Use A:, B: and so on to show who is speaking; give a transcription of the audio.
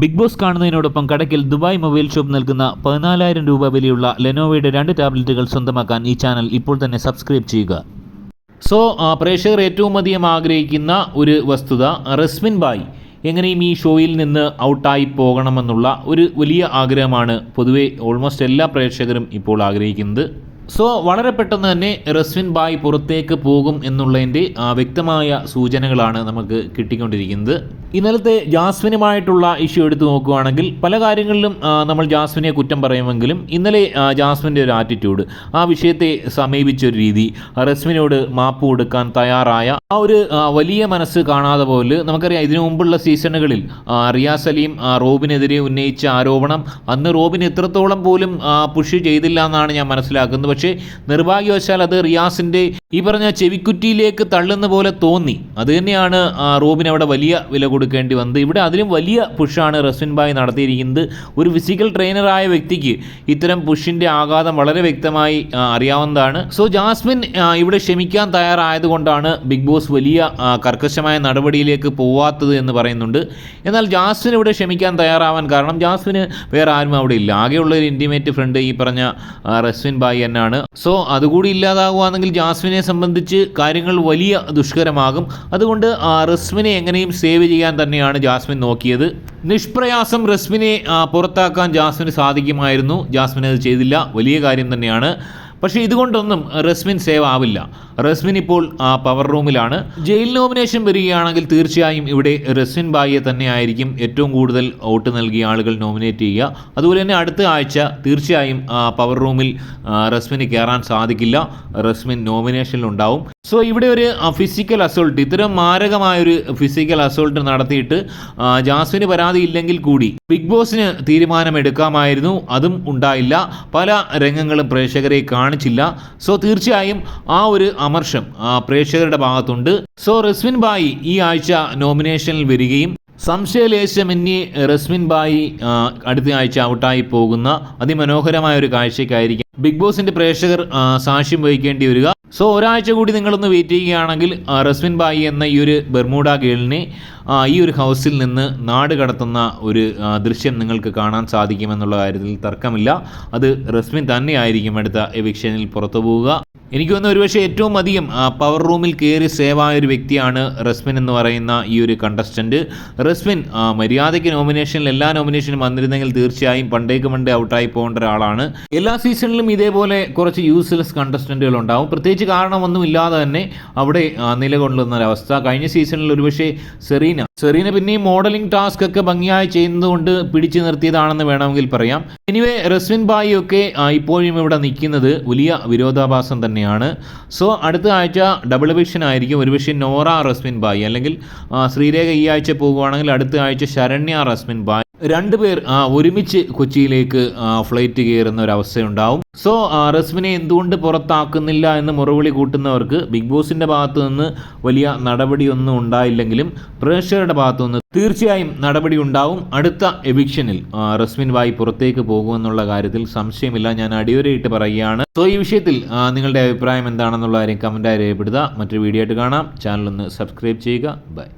A: Big boss കാണുന്നതിനോടൊപ്പം കടക്കിൽ Dubai mobile shop നൽകുന്ന പതിനാലായിരം രൂപ വിലയുള്ള ലെനോവയുടെ രണ്ട് ടാബ്ലറ്റുകൾ സ്വന്തമാക്കാൻ ഈ ചാനൽ ഇപ്പോൾ തന്നെ സബ്സ്ക്രൈബ് ചെയ്യുക. സോ പ്രേക്ഷകർ ഏറ്റവും അധികം ആഗ്രഹിക്കുന്ന ഒരു വസ്തുത റസ്മിൻ ബായ്. എങ്ങനെയും ഈ ഷോയിൽ നിന്ന് ഔട്ടായി പോകണമെന്നുള്ള ഒരു വലിയ ആഗ്രഹമാണ് പൊതുവേ ഓൾമോസ്റ്റ് എല്ലാ പ്രേക്ഷകരും ഇപ്പോൾ ആഗ്രഹിക്കുന്നത്. സോ വളരെ പെട്ടെന്ന് തന്നെ റസ്വിൻ ബായ് പുറത്തേക്ക് പോകും എന്നുള്ളതിന്റെ വ്യക്തമായ സൂചനകളാണ് നമുക്ക് കിട്ടിക്കൊണ്ടിരിക്കുന്നത്. ഇന്നലത്തെ ജാസ്മിനുമായിട്ടുള്ള ഇഷ്യൂ എടുത്തു നോക്കുകയാണെങ്കിൽ പല കാര്യങ്ങളിലും നമ്മൾ ജാസ്മിനെ കുറ്റം പറയുമെങ്കിലും ഇന്നലെ ജാസ്മിന്റെ ഒരു ആറ്റിറ്റ്യൂഡ് ആ വിഷയത്തെ സമീപിച്ച ഒരു രീതി റസ്മിനോട് മാപ്പ് കൊടുക്കാൻ തയ്യാറായ ആ ഒരു വലിയ മനസ്സ് കാണാതെ പോലെ നമുക്കറിയാം ഇതിനു മുമ്പുള്ള സീസണുകളിൽ റിയാ സലീം റോബിനെതിരെ ഉന്നയിച്ച ആരോപണം അന്ന് റോബിൻ എത്രത്തോളം പോലും പുഷ് ചെയ്തില്ല എന്നാണ് ഞാൻ മനസ്സിലാക്കുന്നത്. പക്ഷേ നിർഭാഗ്യവശാൽ അത് റിയാസിന്റെ ഈ പറഞ്ഞ ചെവിക്കുറ്റിയിലേക്ക് തള്ളുന്ന പോലെ തോന്നി. അതുതന്നെയാണ് റോബിൻ അവിടെ വലിയ വില കൊടുക്കേണ്ടി വന്നത്. ഇവിടെ അതിലും വലിയ പുഷാണ് റസ്വിൻ ബായ് നടത്തിയിരിക്കുന്നത്. ഒരു ഫിസിക്കൽ ട്രെയിനറായ വ്യക്തിക്ക് ഇത്തരം പുഷിന്റെ ആഘാതം വളരെ വ്യക്തമായി അറിയാവുന്നതാണ്. സോ ജാസ്മിൻ ഇവിടെ ക്ഷമിക്കാൻ തയ്യാറായതുകൊണ്ടാണ് ബിഗ് ബോസ് വലിയ കർക്കശമായ നടപടിയിലേക്ക് പോവാത്തത് എന്ന് പറയുന്നുണ്ട്. എന്നാൽ ജാസ്മിൻ ഇവിടെ ക്ഷമിക്കാൻ തയ്യാറാവാൻ കാരണം ജാസ്മിന് വേറെ ആരും അവിടെ ഇല്ല. ആകെയുള്ള ഒരു ഇന്റിമേറ്റ് ഫ്രണ്ട് ഈ പറഞ്ഞ റസ്വിൻ ബായി തന്നെയാണ് സോ അതുകൂടി ഇല്ലാതാകുകയാണെങ്കിൽ ജാസ്മിനെ സംബന്ധിച്ച് കാര്യങ്ങൾ വലിയ ദുഷ്കരമാകും. അതുകൊണ്ട് ആ, റസ്മിനെ എങ്ങനെയും സേവ് ചെയ്യാൻ തന്നെയാണ് ജാസ്മിൻ നോക്കിയത്. നിഷ്പ്രയാസം റസ്മിനെ പുറത്താക്കാൻ ജാസ്മിന് സാധിക്കുമായിരുന്നു. ജാസ്മിൻ അത് ചെയ്തില്ല. വലിയ കാര്യം തന്നെയാണ്. പക്ഷേ ഇതുകൊണ്ടൊന്നും റസ്മിൻ സേവ് ആവില്ല. റസ്മിൻ ഇപ്പോൾ ആ പവർ റൂമിലാണ് ജയിൽ നോമിനേഷൻ വരികയാണെങ്കിൽ തീർച്ചയായും ഇവിടെ റസ്മിൻ ബായിയെ തന്നെയായിരിക്കും ഏറ്റവും കൂടുതൽ വോട്ട് നൽകിയ ആളുകൾ നോമിനേറ്റ് ചെയ്യുക. അതുപോലെ തന്നെ അടുത്ത ആഴ്ച തീർച്ചയായും ആ പവർ റൂമിൽ റസ്മിന് കയറാൻ സാധിക്കില്ല. റസ്മിൻ നോമിനേഷനിലുണ്ടാവും സോ ഇവിടെ ഒരു ഫിസിക്കൽ അസോൾട്ട് ഇത്തരം മാരകമായൊരു ഫിസിക്കൽ അസോൾട്ട് നടത്തിയിട്ട് ജാസ്മിന് പരാതി ഇല്ലെങ്കിൽ കൂടി ബിഗ് ബോസിന് തീരുമാനമെടുക്കാമായിരുന്നു. അതും ഉണ്ടായില്ല. പല രംഗങ്ങളും പ്രേക്ഷകരെ കാണിച്ചില്ല. സോ തീർച്ചയായും ആ ഒരു അമർഷം പ്രേക്ഷകരുടെ ഭാഗത്തുണ്ട്. സോ റസ്മിൻ ബായി ഈ ആഴ്ച നോമിനേഷനിൽ വരികയും സംശയലേശമന്യേ റസ്മിൻ ബായി അടുത്ത ആഴ്ച ഔട്ടായി പോകുന്ന അതിമനോഹരമായ ഒരു കാഴ്ചയ്ക്കായിരിക്കും ബിഗ് ബോസിന്റെ പ്രേക്ഷകർ സാക്ഷ്യം വഹിക്കേണ്ടി വരിക. സോ ഒരാഴ്ച കൂടി നിങ്ങളൊന്ന് വെയിറ്റ് ചെയ്യുകയാണെങ്കിൽ റസ്മിൻ ബായി എന്ന ഈ ഒരു ബെർമൂഡ ഗേളിനെ ഈ ഒരു ഹൗസിൽ നിന്ന് നാട് കടത്തുന്ന ഒരു ദൃശ്യം നിങ്ങൾക്ക് കാണാൻ സാധിക്കുമെന്നുള്ള കാര്യത്തിൽ തർക്കമില്ല. അത് റസ്മിൻ തന്നെയായിരിക്കും അടുത്ത എവിക്ഷനിൽ പുറത്തു പോവുക എനിക്ക് തോന്നുന്നു ഒരുപക്ഷെ ഏറ്റവും അധികം പവർ റൂമിൽ കയറി സേവ് ആയ ഒരു വ്യക്തിയാണ് റസ്മിൻ എന്ന് പറയുന്ന ഈ ഒരു കണ്ടസ്റ്റന്റ് റസ്മിൻ മര്യാദയ്ക്ക് നോമിനേഷനിൽ എല്ലാ നോമിനേഷനും വന്നിരുന്നെങ്കിൽ തീർച്ചയായും പണ്ടേക്ക് പണ്ടേ ഔട്ടായി പോകേണ്ട ഒരാളാണ്. എല്ലാ സീസണിലും ഇതേപോലെ കുറച്ച് യൂസ്ലെസ് കണ്ടസ്റ്റന്റുകൾ ഉണ്ടാവും. പ്രത്യേകിച്ച് കാരണമൊന്നും ഇല്ലാതെ തന്നെ അവിടെ നിലകൊള്ളുന്ന ഒരവസ്ഥ കഴിഞ്ഞ സീസണിൽ ഒരുപക്ഷെ സെറീന സെറീന പിന്നെയും മോഡലിംഗ് ടാസ്ക് ഒക്കെ ഭംഗിയായി ചെയ്യുന്നതുകൊണ്ട് പിടിച്ചു നിർത്തിയതാണെന്ന് വേണമെങ്കിൽ പറയാം. എനിവേ റസ്വിൻ ബായി ഒക്കെ ഇപ്പോഴും ഇവിടെ നിൽക്കുന്നത് വലിയ വിരോധാഭാസം തന്നെയാണ്. സോ അടുത്ത ആഴ്ച ഡബിൾ വിഷൻ ആയിരിക്കും. ഒരുപക്ഷെ നോറ റസ്മിൻ ബായി അല്ലെങ്കിൽ ശ്രീരേഖ ഈ ആഴ്ച പോകുവാണെങ്കിൽ അടുത്ത ആഴ്ച ശരണ്യ റസ്മിൻ ബായ് രണ്ടുപേർ ഒരുമിച്ച് കൊച്ചിയിലേക്ക് ഫ്ലൈറ്റ് കയറുന്ന ഒരു അവസ്ഥയുണ്ടാവും. സോ റസ്മിനെ എന്തുകൊണ്ട് പുറത്താക്കുന്നില്ല എന്ന് മുറവിളി കൂട്ടുന്നവർക്ക് ബിഗ് ബോസിന്റെ ഭാഗത്തു നിന്ന് വലിയ നടപടിയൊന്നും ഉണ്ടായില്ലെങ്കിലും പ്രേക്ഷകരുടെ ഭാഗത്തു നിന്ന് തീർച്ചയായും നടപടി ഉണ്ടാവും. അടുത്ത എവിക്ഷനിൽ റസ്മിൻ വായി പുറത്തേക്ക് പോകുമെന്നുള്ള കാര്യത്തിൽ സംശയമില്ല. ഞാൻ അടിവരയിട്ട് പറയുകയാണ്. സോ ഈ വിഷയത്തിൽ നിങ്ങളുടെ അഭിപ്രായം എന്താണെന്നുള്ള കാര്യം കമന്റായി രേഖപ്പെടുത്തുക. മറ്റൊരു വീഡിയോ ആയിട്ട് കാണാം. ചാനൽ ഒന്ന് സബ്സ്ക്രൈബ് ചെയ്യുക. ബൈ